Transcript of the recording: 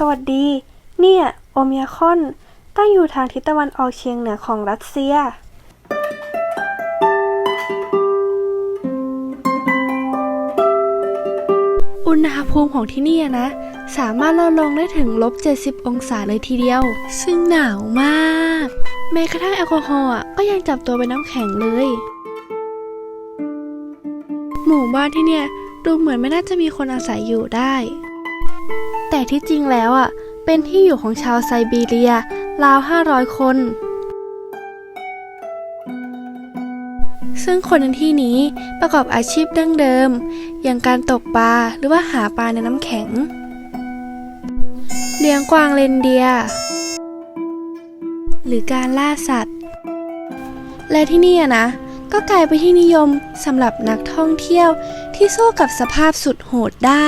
สวัสดี เนี่ย โอมิยคอน ตั้งอยู่ทางทิศตะวันออกเฉียงเหนือของรัสเซีย อุณหภูมิของที่นี่นะ สามารถลดลงได้ถึงลบ 70 องศาเลยทีเดียว ซึ่งหนาวมาก แม้กระทั่งแอลกอฮอล์ก็ยังจับตัวเป็นน้ำแข็งเลย หมู่บ้านที่เนี่ย ดูเหมือนไม่น่าจะมีคนอาศัยอยู่ได้ แต่ที่จริงแล้วอะ เป็นที่อยู่ของชาวไซบีเรียราว 500 คน ซึ่งคนในที่นี้ประกอบอาชีพดั้งเดิม อย่างการตกปลาหรือว่าหาปลาในน้ำแข็ง เลี้ยงกวางเรนเดีย หรือการล่าสัตว์ และที่นี่อะนะ ก็กลายเป็นที่นิยมสำหรับนักท่องเที่ยวที่สู้กับสภาพสุดโหดได้